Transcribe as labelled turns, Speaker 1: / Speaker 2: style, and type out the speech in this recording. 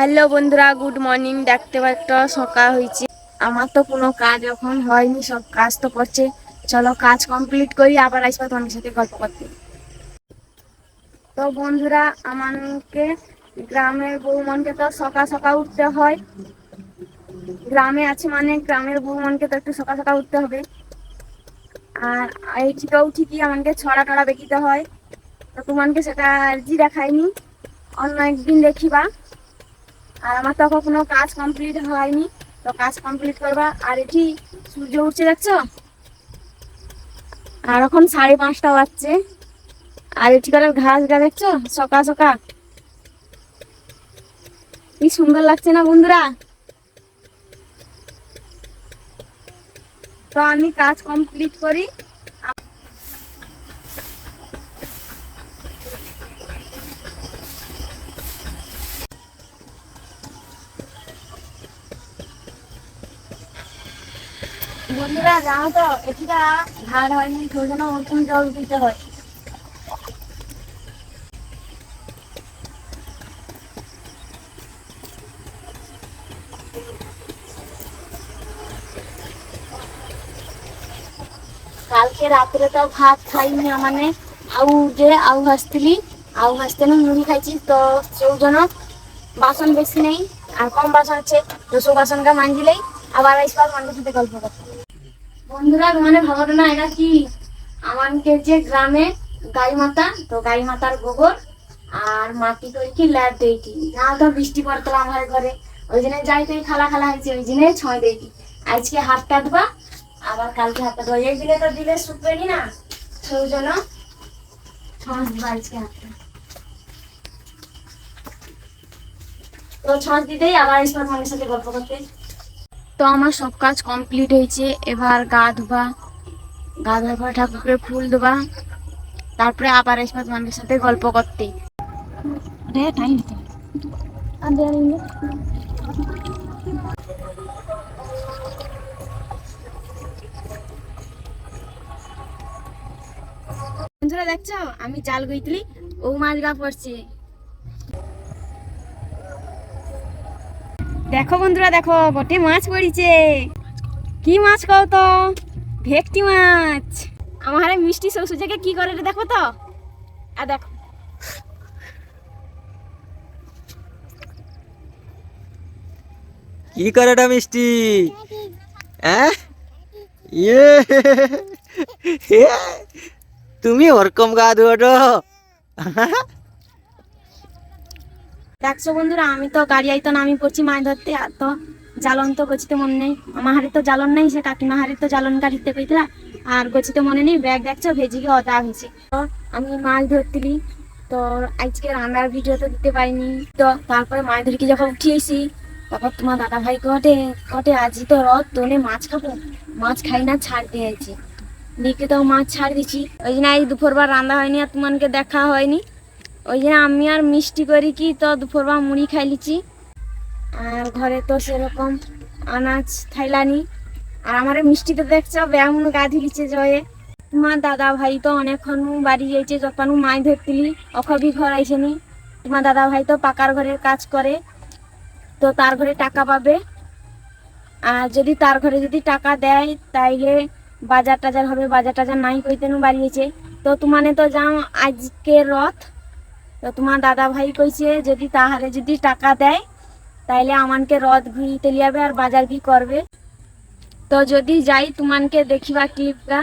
Speaker 1: Hello বন্ধুরা, good morning, দেখতে পাচ্ছ, সকাল হয়েছে। আমার তো কোনো কাজ এখন হয়নি, সব কাজ তো করছে। চলো, কাজ কমপ্লিট করি, আবার আসব তোমার সাথে গল্প করতে। তো বন্ধুরা, আমাকে গ্রামের বৌমনকে তো সকাল সকাল উঠতে হয়। গ্রামে আছে মানে গ্রামের বৌমনকে তো একটু সকাল সকাল উঠতে হবে। আর এই থেকে উঠি কি আমাকে ছড়া টড়া বেঁকিতে হয়। তো তোমাকে সেটা আরজি দেখায়নি। অন্য একদিন দেখিবা। আর আমার তো কখনো কাজ কমপ্লিট হয়নি। তো কাজ কমপ্লিট করবা। আর এটি সূর্য উঠছে, দেখছ? আর এখন সাড়ে পাঁচটা বাজছে। আর এটি করে ঘাস গা, দেখছ? সকাল সকাল কি সুন্দর লাগছে না বন্ধুরা? তো আমি কাজ কমপ্লিট করি। বন্ধুরা, জানো তো এটা ধার হয়নি, সেই নতুন জল দিতে হয়। কালকে রাত্রে তো ভাত খাইনি মানে আউ যে আউ হাসতিলি আউ হাসতে মুড়ি খাইছি, তো সেই বাসন বেশি নেই, আর কম বাসন আছে সব বাসনটা মাঞ্জিলেই আবার আসবার মানুষের সাথে গল্প করতে। বন্ধুরা মানে ভাবো না এটা কি? আমাদের যে গ্রামে গাই মাতা, তো গাই মাতার গোবর আর মাটি করে কি ল্যাব দেইটি না তো বৃষ্টি পড়তো আমার ঘরে। ওই জন্য যাই তুই খালা খালা হয়েছে, ওই জন্য ছয় দেইটি আজকে হাত কাটবা আবার কালকে হাত কাটবা এই দিলে তো দিলে শুকবে না সেই জন্য ছয় দিবা আজকে হাতটা। তো ছয় দিতেই আবার এসবার মানের সাথে গল্প করতে। তো আমার সব কাজ কমপ্লিট হয়েছে। এবার গা ধোবা গা ধোয়ার পর ঠাকুরকে ফুল দেবা তারপরে আবার এসব মানুষের সাথে গল্প করতে। বন্ধুরা দেখছ আমি জাল গইতলি ও মাছ গা পড়ছে। দেখো বন্ধুরা, দেখো গোটে মাছ পড়িছে। কি মাছ কও তো? ভেকটি মাছ। আমার মিষ্টি শ্বশুরকে কি করে রে দেখো তো? আর দেখো।
Speaker 2: কি করে এটা মিষ্টি? হ্যাঁ ইয়ে। তুমি ওরকম গা ধুয়োটো
Speaker 1: দেখছ বন্ধুরা, আমি তো গাড়ি আইতো না, আমি পড়ছি মাছ ধরতে, আর তো জ্বালন তো গছিতে মনে নেই। হাড়ি তো জ্বালন নেই, সে কাকিমা হাড়ি তো জ্বালন গাড়িতে কইতলা আর গছিতে মনে নেই, ব্যাগ দেখছ ভেজিকে অদা হয়েছে। তো আমি মাছ ধরতিলি, তো আজকে রান্নার ভিডিও তো দিতে পারিনি। তো তারপরে মাছ ধরে কি যখন উঠিয়েছি তারপর তোমার দাদা ভাই কটে কটে আজই তো রথ তোনে মাছ খাব, মাছ খাই না, ছাড় দিয়েছি দিকে তো মাছ ছাড় দিছি। ওই জন্য আজ দুপুরবার রান্না হয়নি আর তোমাকে দেখা হয়নি। ওই জন্য আমি আর মিষ্টি করি কি, তো দুপুরবার মুড়ি খাই লিছি আর ঘরে তো সেরকম আনাজ থাইলানি আর আমার মিষ্টিতে দেখছ ব্যায়াম গা দিলিছে জয়ে। তোমার দাদা ভাই তো অনেকক্ষণ বাড়ি যাইছে যখন মাছ ধরতিলি, অখবি ঘর আইসেনি তোমার দাদা ভাই তো পাকার ঘরের কাজ করে, তো তার ঘরে টাকা পাবে। আর যদি তার ঘরে যদি টাকা দেয়, তাইলে বাজার টাজার হবে, বাজার টাজার নাই কইতেন বাড়িয়েছে তো তোমানে তো যাও আজকে রথ। তো তোমার দাদা ভাই কইছে যদি তাহারে যদি টাকা দেয় তাইলে আমানকে রথ ঘুরিতে লিয়াবে আর বাজার ভি করবে তো যদি যাই তোমানকে দেখিবা ক্লিপটা